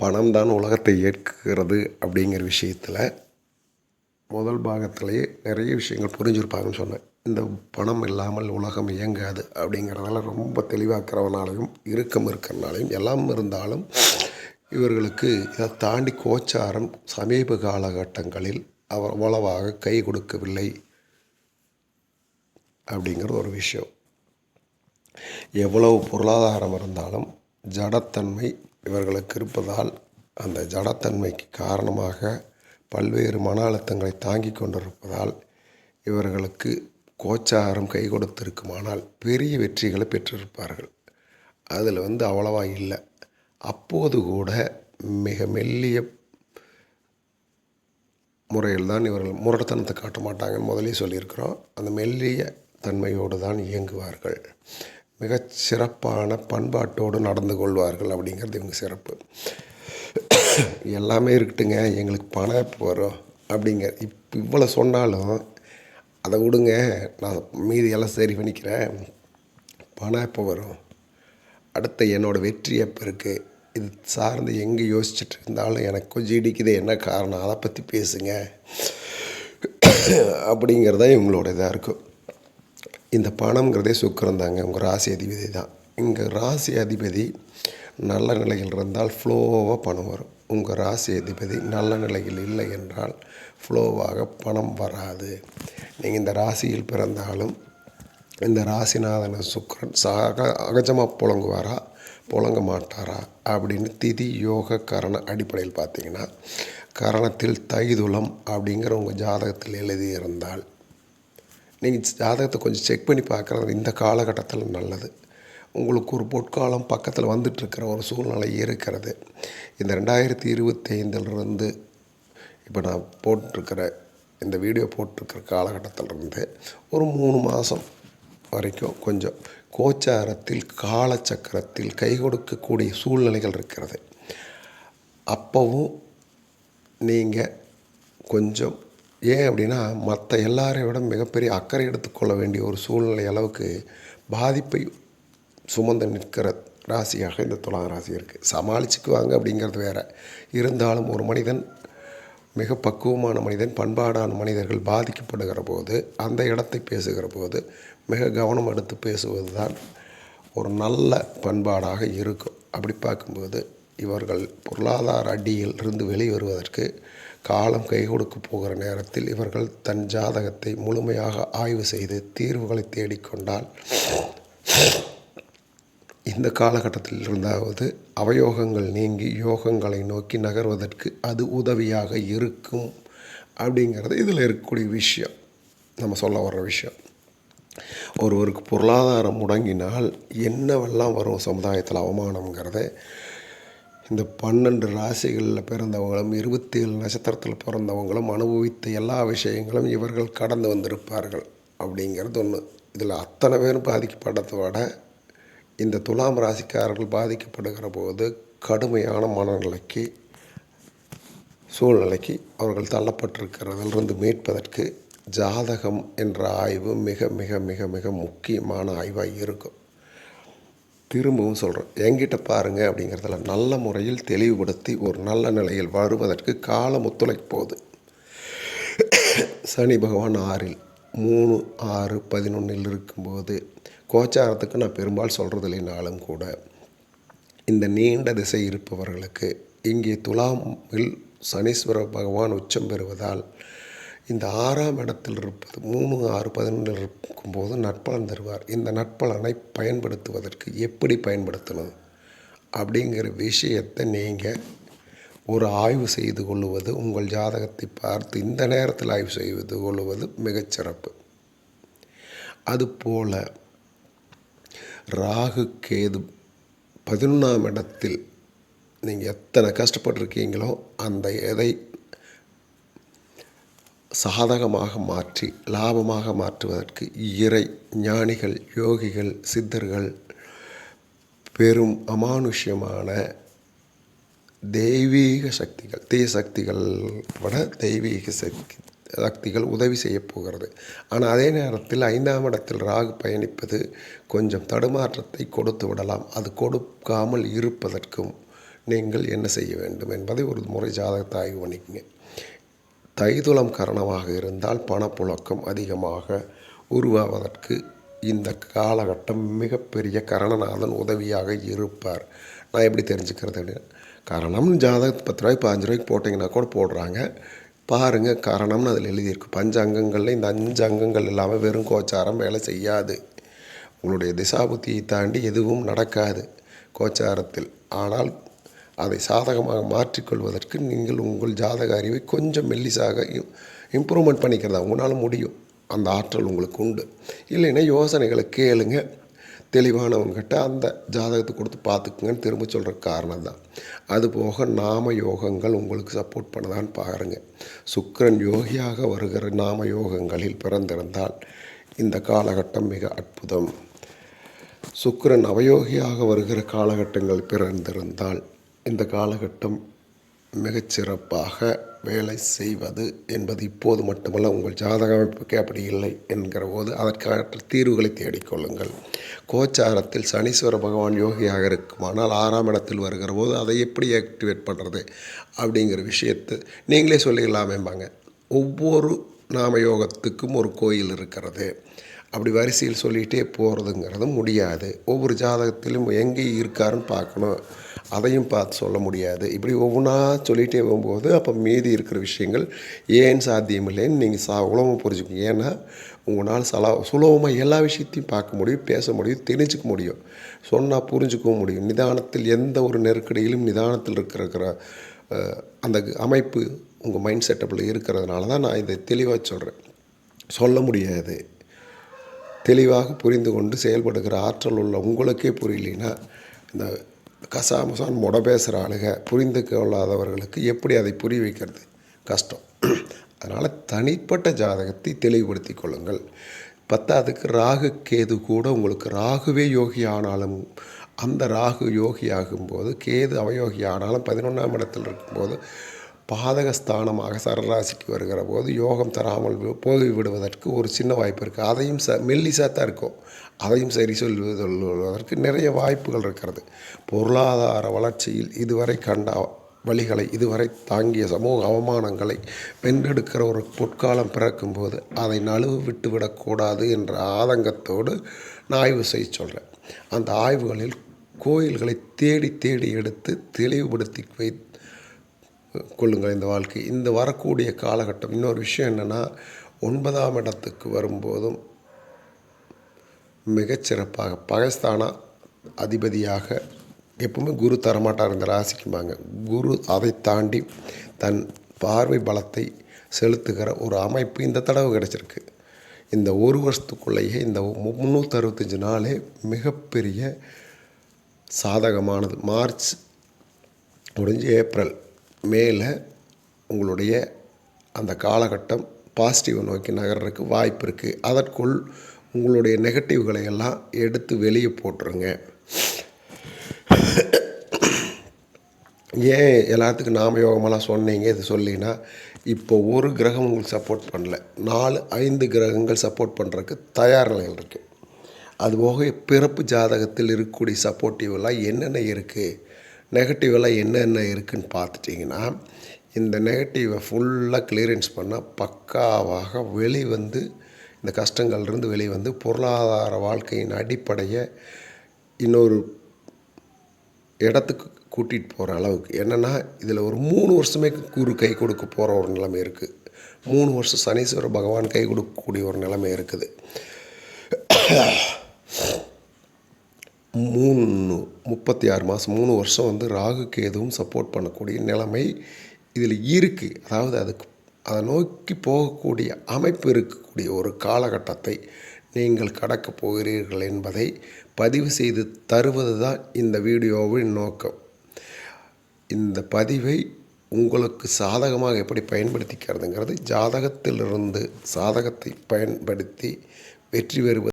பணம் தான் உலகத்தை இயக்குகிறது அப்படிங்கிற விஷயத்தில் முதல் பாகத்திலேயே நிறைய விஷயங்கள் புரிஞ்சிருப்பாங்கன்னு சொன்னேன். இந்த பணம் இல்லாமல் உலகம் இயங்காது அப்படிங்கிறதால ரொம்ப தெளிவாக்கிறவனாலையும் இறுக்கம் இருக்கிறனாலையும் எல்லாம் இருந்தாலும் இவர்களுக்கு இதை தாண்டி கோச்சாரம் சமீப காலகட்டங்களில் அவர் அவ்வளவாக கை கொடுக்கவில்லை அப்படிங்கிறது ஒரு விஷயம். எவ்வளவு பொருளாதாரம் இருந்தாலும் ஜடத்தன்மை இவர்களுக்கு இருப்பதால் அந்த ஜடத்தன்மைக்கு காரணமாக பல்வேறு மன அழுத்தங்களை தாங்கி கொண்டிருப்பதால் இவர்களுக்கு கோச்சாரம் கை கொடுத்திருக்குமானால் பெரிய வெற்றிகளை பெற்றிருப்பார்கள். அதில் வந்து அவ்வளவா இல்லை. அப்போது கூட மிக மெல்லிய முறையில் தான் இவர்கள் முரட்டுத்தனத்தை காட்ட மாட்டாங்கன்னு முதலே சொல்லியிருக்கிறோம். அந்த மெல்லிய தன்மையோடு தான் இயங்குவார்கள். மிகச் சிறப்பான பண்பாட்டோடு நடந்து கொள்வார்கள் அப்படிங்கிறது இவங்க சிறப்பு. எல்லாமே இருக்கட்டுங்க எங்களுக்கு பணம் எப்போ வரும் அப்படிங்க இப்போ இவ்வளோ சொன்னாலும் அதை விடுங்க நான் மீதி எல்லாம் சரி பண்ணிக்கிறேன். பணம் எப்போ வரும்? அடுத்த என்னோடய வெற்றி எப்போ இருக்குது இது சார்ந்து எங்கே யோசிச்சுட்டு இருந்தாலும் எனக்கு கொஞ்சம் இடிக்குது என்ன காரணம்? அதை பற்றி பேசுங்க. அப்படிங்கிறது தான் இவங்களோட இதாக இருக்கும். இந்த பணம்ங்கிறதே சுக்கரம் தாங்க உங்கள் ராசி அதிபதி தான். இங்கே ராசி அதிபதி நல்ல நிலையில் இருந்தால் ஃப்ளோவாக பணம் வரும். உங்கள் ராசி அதிபதி நல்ல நிலையில் இல்லை என்றால் ஃப்ளோவாக பணம் வராது. நீங்கள் இந்த ராசியில் பிறந்தாலும் இந்த ராசிநாதன சுக்கரன் சாக அகஜமாக புழங்குவாரா? புழங்க மாட்டாரா? அப்படின்னு திதி யோக கரண அடிப்படையில் பார்த்தீங்கன்னா கரணத்தில் தைதுளம் அப்படிங்கிற உங்கள் ஜாதகத்தில் எழுதியிருந்தால் நீங்கள் ஜாதகத்தை கொஞ்சம் செக் பண்ணி பார்க்குறது இந்த காலகட்டத்தில் நல்லது. உங்களுக்கு ஒரு பொற்காலம் பக்கத்தில் வந்துட்டுருக்கிற ஒரு சூழ்நிலை இருக்கிறது. இந்த ரெண்டாயிரத்தி இருபத்தி ஐந்திலிருந்து இப்போ நான் போட்டிருக்கிற இந்த வீடியோ போட்டிருக்கிற காலகட்டத்திலிருந்து ஒரு மூணு மாதம் வரைக்கும் கொஞ்சம் கோச்சாரத்தில் காலச்சக்கரத்தில் கை கொடுக்கக்கூடிய சூழ்நிலைகள் இருக்கிறது. அப்போவும் நீங்கள் கொஞ்சம் ஏன் அப்படின்னா மற்ற எல்லாரை விட மிகப்பெரிய அக்கறை எடுத்துக்கொள்ள வேண்டிய ஒரு சூழ்நிலை அளவுக்கு பாதிப்பை சுமந்து நிற்கிற ராசியாக இந்த துலாம் ராசி இருக்குது சமாளிச்சுக்குவாங்க அப்படிங்கிறது வேறு. இருந்தாலும் ஒரு மனிதன் மிக பக்குவமான மனிதன் பண்பாடான மனிதர்கள் பாதிக்கப்படுகிற போது அந்த இடத்தை பேசுகிற போது மிக கவனம் எடுத்து பேசுவது தான் ஒரு நல்ல பண்பாடாக இருக்கும். அப்படி பார்க்கும்போது இவர்கள் பொருளாதார அடியில் இருந்து வெளிவருவதற்கு காலம் கை கொடுக்க போகிற நேரத்தில் இவர்கள் தன் ஜாதகத்தை முழுமையாக ஆய்வு செய்து தீர்வுகளை தேடிக்கொண்டால் இந்த காலகட்டத்தில் இருந்தாவது அவயோகங்கள் நீங்கி யோகங்களை நோக்கி நகர்வதற்கு அது உதவியாக இருக்கும் அப்படிங்கிறது இதில் இருக்கக்கூடிய விஷயம். நம்ம சொல்ல வர்ற விஷயம். ஒருவருக்கு பொருளாதாரம் முடங்கினால் என்னவெல்லாம் வரும் சமுதாயத்தில் அவமானங்கிறத இந்த பன்னெண்டு ராசிகளில் பிறந்தவங்களும் இருபத்தி ஏழு நட்சத்திரத்தில் பிறந்தவங்களும் அனுபவித்த எல்லா விஷயங்களும் இவர்கள் கடந்து வந்திருப்பார்கள் அப்படிங்கிறது ஒன்று இதில் அத்தனை பேரும் பாதிக்கப்பட்டதோட விட இந்த துலாம் ராசிக்காரர்கள் பாதிக்கப்படுகிற போது கடுமையான மனநிலைக்கு சூழ்நிலைக்கு அவர்கள் தள்ளப்பட்டிருக்கிறதிலிருந்து மீட்பதற்கு ஜாதகம் என்ற ஆய்வு மிக மிக மிக மிக முக்கியமான ஆய்வாக இருக்கும். திரும்பவும் சொல்கிறேன் என்கிட்ட பாருங்கள் அப்படிங்கிறதுல நல்ல முறையில் தெளிவுபடுத்தி ஒரு நல்ல நிலையில் வருவதற்கு காலம் ஒத்துழைக்க போகுது. சனி பகவான் ஆறில் மூணு ஆறு பதினொன்றில் இருக்கும்போது கோச்சாரத்துக்கு நான் பெரும்பால் சொல்கிறது இல்லைனாலும் கூட இந்த நீண்ட திசை இருப்பவர்களுக்கு இங்கே துலாமில் சனீஸ்வர பகவான் உச்சம் பெறுவதால் இந்த ஆறாம் இடத்தில் இருப்பது மூணு ஆறு பதினொன்றில் இருக்கும்போது நட்பலன் தருவார். இந்த நட்பலனை பயன்படுத்துவதற்கு எப்படி பயன்படுத்தணும்? அப்படிங்கிற விஷயத்தை நீங்கள் ஒரு ஆய்வு செய்து கொள்வது உங்கள் ஜாதகத்தை பார்த்து இந்த நேரத்தில் ஆய்வு செய்து கொள்வது மிகச்சிறப்பு அதுபோல் ராகு கேது பதினொன்றாம் இடத்தில் நீங்கள் எத்தனை கஷ்டப்பட்டிருக்கீங்களோ அந்த எதை சாதகமாக மாற்றி லாபமாக மாற்றுவதற்கு இறை ஞானிகள் யோகிகள் சித்தர்கள் பெரும் அமானுஷ்யமான தெய்வீக சக்திகள் தீய சக்திகள் விட தெய்வீக சக்தி சக்திகள் உதவி செய்ய போகிறது. ஆனால் அதே நேரத்தில் ஐந்தாம் இடத்தில் ராகு பயணிப்பது கொஞ்சம் தடுமாற்றத்தை கொடுத்து விடலாம். அது கொடுக்காமல் இருப்பதற்கும் நீங்கள் என்ன செய்ய வேண்டும் என்பதை ஒரு முறை ஜாதகத்தை ஆய்வு பண்ணிக்கங்க. தைதுளம் கரணமாக இருந்தால் பணப்புழக்கம் அதிகமாக உருவாவதற்கு இந்த காலகட்டம் மிகப்பெரிய கரணநாதன் உதவியாக இருப்பார். நான் எப்படி தெரிஞ்சுக்கிறது கரணம் ஜாதகம் பத்து ரூபாய்க்கு பதினஞ்சு ரூபாய்க்கு போட்டிங்கன்னா கூட போடுறாங்க. பாருங்கள் கரணம்னு அதில் எழுதியிருக்கு. பஞ்ச அங்கங்களில் இந்த அஞ்சு அங்கங்கள் இல்லாமல் வெறும் கோச்சாரம் வேலை செய்யாது. உங்களுடைய திசாபுத்தியை தாண்டி எதுவும் நடக்காது கோச்சாரத்தில். ஆனால் அதை சாதகமாக மாற்றிக்கொள்வதற்கு நீங்கள் உங்கள் ஜாதக அறிவை கொஞ்சம் மெல்லிசாக இம்ப்ரூவ்மெண்ட் பண்ணிக்கிறதா? உங்களால் முடியும். அந்த ஆற்றல் உங்களுக்கு உண்டு. இல்லைன்னா யோசனைகளை கேளுங்க. தெளிவானவங்ககிட்ட அந்த ஜாதகத்தை கொடுத்து பார்த்துக்குங்கன்னு திரும்ப சொல்கிற காரணம் தான். அதுபோக நாம யோகங்கள் உங்களுக்கு சப்போர்ட் பண்ணதான்னு பாருங்க. சுக்கரன் யோகியாக வருகிற நாம யோகங்களில் பிறந்திருந்தால் இந்த காலகட்டம் மிக அற்புதம். சுக்கரன் அவயோகியாக வருகிற காலகட்டங்கள் பிறந்திருந்தால் இந்த காலகட்டம் மிகச்சிறப்பாக வேலை செய்வது என்பது இப்போது மட்டுமல்ல உங்கள் ஜாதக அமைப்புக்கே அப்படி இல்லை என்கிற போது அதற்கான தீர்வுகளை தேடிக்கொள்ளுங்கள் கோச்சாரத்தில் சனீஸ்வர பகவான் யோகியாக இருக்குமானால் ஆறாம் இடத்தில் வருகிற போது அதை எப்படி ஆக்டிவேட் பண்ணுறது அப்படிங்கிற விஷயத்தை நீங்களே சொல்லிக்கலாமேம்பாங்க ஒவ்வொரு நாம யோகத்துக்கும் ஒரு கோயில் இருக்கிறது. அப்படி வரிசையில் சொல்லிகிட்டே போகிறதுங்கிறது முடியாது. ஒவ்வொரு ஜாதகத்திலும் எங்கே இருக்காருன்னு பார்க்கணும். அதையும் பார்த்து சொல்ல முடியாது. இப்படி ஒவ்வொன்றா சொல்லிகிட்டே போகும்போது அப்போ மீதி இருக்கிற விஷயங்கள் ஏன் சாத்தியமில்லைன்னு நீங்கள் சா உலகம் புரிஞ்சுக்கணும் ஏன்னா உங்களால் சலா சுலபமாக எல்லா விஷயத்தையும் பார்க்க முடியும் பேச முடியும் தெரிஞ்சுக்க முடியும். சொன்னால் புரிஞ்சுக்கவும் முடியும். நிதானத்தில் எந்த ஒரு நெருக்கடியிலும் நிதானத்தில் இருக்கிற அந்த அமைப்பு உங்கள் மைண்ட் செட்டப்பில் இருக்கிறதுனால தான் நான் இதை தெளிவாக சொல்கிறேன் சொல்ல முடியாது. தெளிவாக புரிந்து கொண்டு செயல்படுகிற ஆற்றல் உள்ள உங்களுக்கே புரியலைன்னா இந்த கசாமசான் முட பேசுகிற ஆளுக புரிந்து கொள்ளாதவர்களுக்கு எப்படி அதை புரிய வைக்கிறது? கஷ்டம். அதனால் தனிப்பட்ட ஜாதகத்தை தெளிவுபடுத்தி கொள்ளுங்கள். பத்தாவதுக்கு ராகு கேது கூட உங்களுக்கு ராகுவே யோகி ஆனாலும் அந்த ராகு யோகி ஆகும்போது கேது அவயோகி ஆனாலும் பதினொன்றாம் இடத்தில் இருக்கும்போது பாதகஸ்தானமாக சரராசிக்கு வருகிற போது யோகம் தராமல் வி- போய் விடுவதற்கு ஒரு சின்ன வாய்ப்பு இருக்குது அதையும் ச மெல்லிசாக தான் இருக்கும். அதையும் சரி சொல்வதற்கு நிறைய வாய்ப்புகள் இருக்கிறது. பொருளாதார வளர்ச்சியில் இதுவரை கண்ட வழிகளை இதுவரை தாங்கிய சமூக அவமானங்களை வென்றெடுக்கிற ஒரு பொற்காலம் பிறக்கும்போது அதை நழுவு விட்டு விடக்கூடாது என்ற ஆதங்கத்தோடு நான் ஆய்வு செய்ய சொல்கிறேன் அந்த ஆய்வுகளில் கோயில்களை தேடி தேடி எடுத்து தெளிவுபடுத்தி வைத்து கொள்ளுங்கள் இந்த வாழ்க்கை. இந்த வரக்கூடிய காலகட்டம். இன்னொரு விஷயம் என்னென்னா ஒன்பதாம் இடத்துக்கு வரும்போதும் மிகச்சிறப்பாக பகஸ்தானா அதிபதியாக எப்பவுமே குரு தரமாட்டார் இந்த ராசிக்குமாங்க குரு அதை தாண்டி தன் பார்வை பலத்தை செலுத்துகிற ஒரு அமைப்பு இந்த தடவை கிடச்சிருக்கு. இந்த ஒரு வருஷத்துக்குள்ளேயே இந்த முந்நூற்றி அறுபத்தஞ்சு நாளே மிகப்பெரிய சாதகமானது. மார்ச் முடிஞ்சு ஏப்ரல் மேலே உங்களுடைய அந்த காலகட்டம் பாசிட்டிவை நோக்கி நகர்றதுக்கு வாய்ப்பு இருக்குது அதற்குள் உங்களுடைய நெகட்டிவ்களை எல்லாம் எடுத்து வெளியே போட்டுருங்க. ஏன் எல்லாத்துக்கும் நாம யோகமெல்லாம் சொன்னீங்க? இது சொல்லினா இப்போ ஒரு கிரகம் உங்களுக்கு சப்போர்ட் பண்ணல. நாலு ஐந்து கிரகங்கள் சப்போர்ட் பண்ணுறதுக்கு தயார் நிலையில் இருக்குது அதுபோக பிறப்பு ஜாதகத்தில் இருக்கக்கூடிய சப்போர்ட்டிவ்லாம் என்னென்ன இருக்குது நெகட்டிவெல்லாம் என்னென்ன இருக்குன்னு பார்த்துட்டிங்கன்னா இந்த நெகட்டிவை ஃபுல்லாக கிளியரன்ஸ் பண்ணால் பக்காவாக வெளிவந்து இந்த கஷ்டங்கள்லேருந்து வெளிவந்து பொருளாதார வாழ்க்கையின் அடிப்படையை இன்னொரு இடத்துக்கு கூட்டிகிட்டு போகிற அளவுக்கு. என்னென்னா இதில் ஒரு மூணு வருஷமே கூறு கை கொடுக்க போகிற ஒரு நிலைமை இருக்குது மூணு வருஷம் சனீஸ்வர பகவான் கை கொடுக்கக்கூடிய ஒரு நிலைமை இருக்குது. மூணு முப்பத்தி ஆறு மாதம் மூணு வருஷம் வந்து ராகு கேதுவும் சப்போர்ட் பண்ணக்கூடிய நிலைமை இதில் இருக்குது அதாவது அதுக்கு அதை நோக்கி போகக்கூடிய அமைப்பு இருக்கக்கூடிய ஒரு காலகட்டத்தை நீங்கள் கடக்கப் போகிறீர்கள் என்பதை பதிவு செய்து தருவது தான் இந்த வீடியோவின் நோக்கம். இந்த பதிவை உங்களுக்கு சாதகமாக எப்படி பயன்படுத்திக்கிறதுங்கிறது ஜாதகத்திலிருந்து சாதகத்தை பயன்படுத்தி வெற்றி பெறுவது